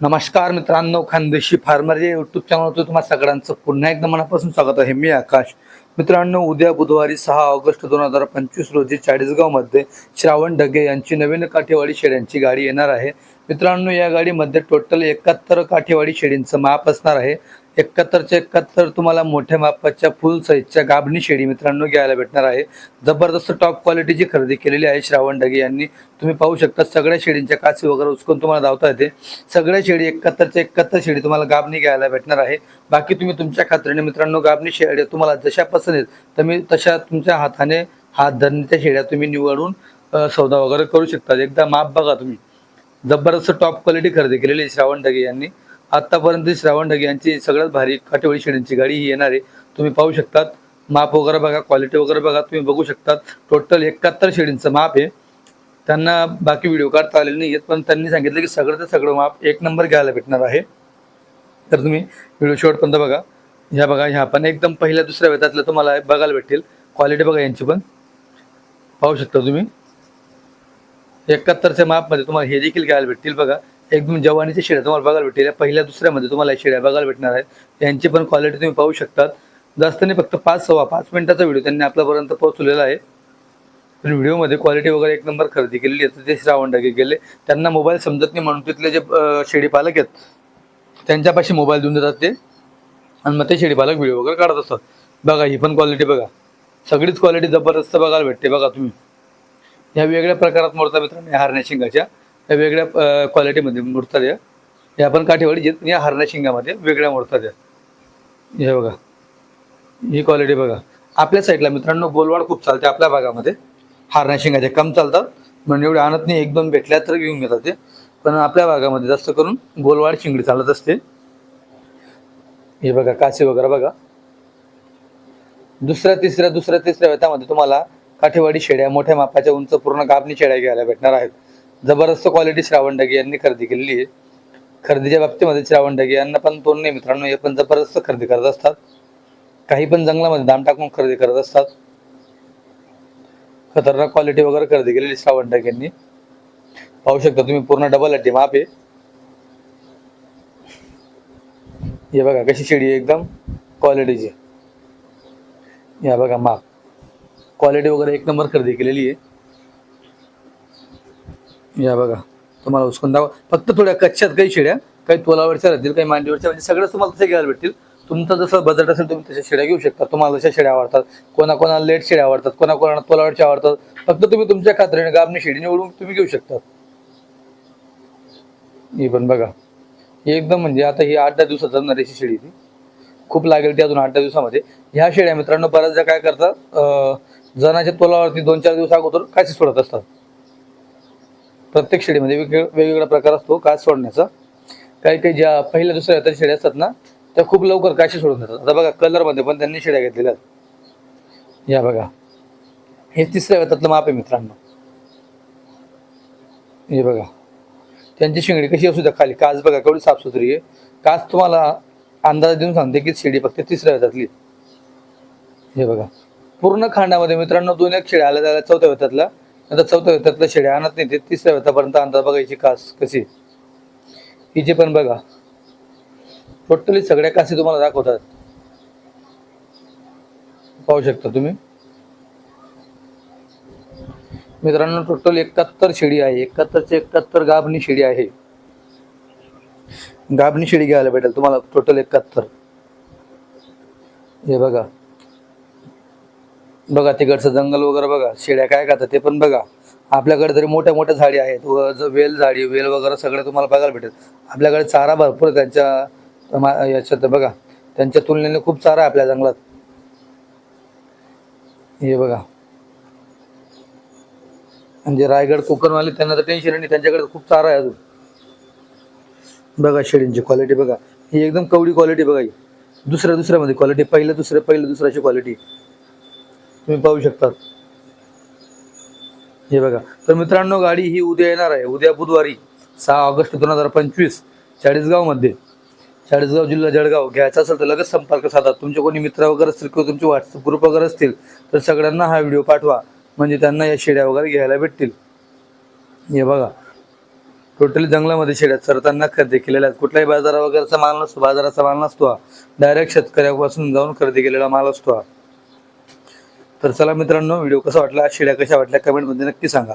नमस्कार मित्रांनो खानदेशी फार्मर या युट्यूब चॅनलवर तुम्हाला सगळ्यांचं पुन्हा एकदा मनापासून स्वागत आहे. मी आकाश. मित्रांनो उद्या बुधवारी सहा ऑगस्ट दोन हजार पंचवीस रोजी चाळीसगावमध्ये श्रावण ढगे यांची नवीन काठेवाडी शेड्यांची गाडी येणार आहे. मित्रांनो या गाडीमध्ये टोटल एकाहत्तर काठेवाडी शेळींचं माप असणार आहे. एकाहत्तरचे एकाहत्तर तुम्हाला मोठ्या मापाच्या फुल साईजच्या गाभणी शेडी मित्रांनो घ्यायला भेटणार आहे. जबरदस्त टॉप क्वालिटीची खरेदी केलेली आहे श्रावण ढगे यांनी. तुम्ही पाहू शकता सगळ्या शेडींच्या कासी वगैरे उचकून तुम्हाला धावता येते. सगळ्या शेडी एकाहत्तरच्या एकाहत्तर शेडी तुम्हाला गाबणी घ्यायला भेटणार आहे. बाकी तुम्ही तुमच्या खात्रीने मित्रांनो गाबणी शेड्या तुम्हाला जशा पसंत आहेत तुम्ही तशा तुमच्या हाताने हात धरण्याच्या शेड्या तुम्ही निवडून सौदा वगैरे करू शकता. एकदा माप बघा तुम्ही. जबरदस्त टॉप क्वालिटी खरेदी केलेली आहे श्रावण ढगे यांनी. आतापर्यंत श्रावण ढगे यांची सगळ्यात भारी काटेवाडी शेळ्यांची गाडी ही येणार आहे. तुम्ही पाहू शकतात. माप वगैरे बघा क्वालिटी वगैरे बघा तुम्ही बघू शकतात. टोटल एकाहत्तर शेडींचं माप आहे. त्यांना बाकी व्हिडिओ काढता आलेले नाही आहेत पण त्यांनी सांगितलं की सगळं ते सगळं माप एक नंबर घ्यायला भेटणार आहे. तर तुम्ही व्हिडिओ शेवटपर्यंत बघा. ह्या बघा ह्या पण एकदम पहिल्या दुसऱ्या वेतातलं तुम्हाला बघायला भेटेल. क्वालिटी बघा यांची पण. पाहू शकता तुम्ही. एकाहत्तरच्या मापमध्ये तुम्हाला हे देखील घ्यायला भेटतील बघा. एकदम जवानीच्या शेळ्या तुम्हाला बघायला भेटेल. पहिल्या दुसऱ्यामध्ये तुम्हाला या शेळ्या बघायला भेटणार आहेत. यांची पण क्वालिटी तुम्ही पाहू शकतात. जास्त नाही फक्त पाच सव्वा पाच मिनिटाचा व्हिडिओ त्यांनी आपल्यापर्यंत पोहोचवलेला आहे. पण व्हिडिओमध्ये क्वालिटी वगैरे एक नंबर खरेदी केलेली आहे. तर ते श्रावण ढगे गेले. त्यांना मोबाईल समजत नाही म्हणून तिथले जे अं, शेळी पालक आहेत त्यांच्यापाशी मोबाईल देऊन देतात ते. आणि मग ते शेळी पालक व्हिडिओ वगैरे काढत असतात. बघा ही पण क्वालिटी बघा. सगळीच क्वालिटी जबरदस्त बघायला भेटते बघा तुम्ही. ह्या वेगळ्या प्रकारात मोडता मित्रांनो हारण्या शिंगाच्या. वेगळ्या क्वालिटीमध्ये मोडतात या या पण काठेवाडी घेत या हरण्या शिंगामध्ये वेगळ्या मोडतात या हे बघा. ही क्वालिटी बघा. आपल्या साईडला मित्रांनो गोलवाड खूप चालते आपल्या भागामध्ये. हारण्या शिंगाचे कम चालतात. म्हणून एवढे आणत नाही एक दोन भेटल्या तर घेऊन घेतात ते. पण आपल्या भागामध्ये जास्त करून गोलवाड शिंगडी चालत असते. हे बघा कासे वगैरे बघा. दुसऱ्या तिसऱ्या दुसऱ्या तिसऱ्या वेतामध्ये तुम्हाला काठेवाडी शेड्या मोठ्या मापाच्या उंच पूर्ण गाभणी शेड्या घ्यायला भेटणार आहेत. जबरदस्त क्वालिटी श्रावण ढगे यांनी खरेदी केलेली आहे. खरेदीच्या बाबतीमध्ये श्रावण ढगे यांना पण तोंड नाही मित्रांनो हे पण जबरदस्त खरेदी करत असतात. काही पण जंगलामध्ये दाम टाकून खरेदी करत असतात. खतरनाक क्वालिटी वगैरे खरेदी केलेली श्रावण ढगे यांनी. पाहू शकता तुम्ही पूर्ण डबल अटी माप आहे. हे बघा कशी शेडी आहे एकदम क्वालिटीची या बघा माप. क्वालिटी वगैरे एक नंबर खरेदी केलेली आहे. या बघा तुम्हाला उचकून दावा फक्त थोड्या कच्च्यात काही शेड्या काही तोलावरच्या राहतील काही मांडीवरच्या म्हणजे सगळं तुम्हाला तसे घ्यायला भेटतील. तुमचं जसं बजेट असेल तुम्ही तशा शेड्या घेऊ शकता. तुम्हाला जशा शेड्या आवडतात कोणाकोणाला लेट शेड्या आवडतात कोणाकोणाला तोलावरच्या आवडतात. फक्त तुम्ही तुमच्या खात्रीने गाबणी शेडी निवडून तुम्ही घेऊ शकता. ही पण बघा ही एकदम म्हणजे आता ही आठ दहा दिवसात जमणार अशी शेळी ती. खूप लागेल ती अजून आठ दहा दिवसामध्ये. ह्या शेळ्या मित्रांनो बऱ्याचदा काय करतात जनाच्या तोलावरती दोन चार दिवस अगोदर काशी सोडत असतात. प्रत्येक शेळीमध्ये वेगवेगळा वेगवेगळा प्रकार असतो कास सोडण्याचा. काही काही ज्या पहिल्या दुसऱ्या हातात शेळ्या असतात ना त्या खूप लवकर काशी सोडून देतात. आता बघा कलरमध्ये पण त्यांनी शेळ्या घेतलेल्या आहेत. या बघा. हे तिसऱ्या वेतातलं माप आहे मित्रांनो. हे बघा. त्यांची शिंगडी कशी असू द्या खाली. काच बघा केवढी साफसुथरी आहे. काच तुम्हाला अंदाज देऊन सांगते की शिडी फक्त तिसऱ्या वेतातली हे बघा. पूर्ण खांडामध्ये मित्रांनो दोन एक शेळ्या आल्या त्याला चौथ्या वेतातला आता चौथ्या वेतातल्या शेड्या. आणत नाही ते तिसऱ्या वेतापर्यंत अंदाज बघायची कास कशी हिची पण बघा. टोटली सगळ्या कासी तुम्हाला दाखवतात. पाहू शकता तुम्ही? मित्रांनो टोटल एकाहत्तर शेळी आहे. एकाहत्तरचे एकाहत्तर गाभणी शेळी आहे. गाभणी शेळी घ्यायला भेटेल तुम्हाला टोटल एकाहत्तर. हे बघा. बघा तिकडचं जंगल वगैरे बघा शेळ्या काय खातात ते पण बघा. आपल्याकडे तरी मोठ्या मोठ्या झाडी आहेत. व ज- वेल झाडी वेल वगैरे सगळं तुम्हाला बघायला भेटेल. आपल्याकडे चारा भरपूर आहे त्यांच्या मा- याच्यात बघा. त्यांच्या तुलनेने खूप चारा आहे आपल्या जंगलात. हे बघा. म्हणजे रायगड कोकणवाले त्यांना तर टेन्शन नाही त्यांच्याकडे खूप चारा आहे अजून. बघा शेळींची क्वालिटी बघा. ही एकदम कवडी क्वालिटी बघा ही. दुसऱ्या दुसऱ्यामध्ये क्वालिटी पहिलं दुसरं पहिलं दुसऱ्याची क्वालिटी तुम्ही पाहू शकता हे बघा. तर मित्रांनो गाडी ही उद्या येणार आहे. उद्या बुधवारी सहा ऑगस्ट दोन हजार पंचवीस चाळीसगावमध्ये. चाळीसगाव जिल्हा जळगाव. घ्यायचा असेल तर लगेच संपर्क साधा. तुमचे कोणी मित्र वगैरे असतील किंवा तुमचे व्हॉट्सअप ग्रुप वगैरे असतील तर सगळ्यांना हा व्हिडिओ पाठवा. म्हणजे त्यांना या शेड्या वगैरे घ्यायला भेटतील. हे बघा. टोटली जंगलामध्ये शेड्या चरताना खरेदी केलेल्या आहेत. कुठल्याही बाजारा वगैरेचा माल नसतो. बाजाराचा माल नसतो डायरेक्ट शेतकऱ्यापासून जाऊन खरेदी केलेला माल असतो हा. तर चला मित्रांनो व्हिडिओ कसा वाटला शिड्या कशा वाटल्या कमेंटमध्ये नक्की सांगा.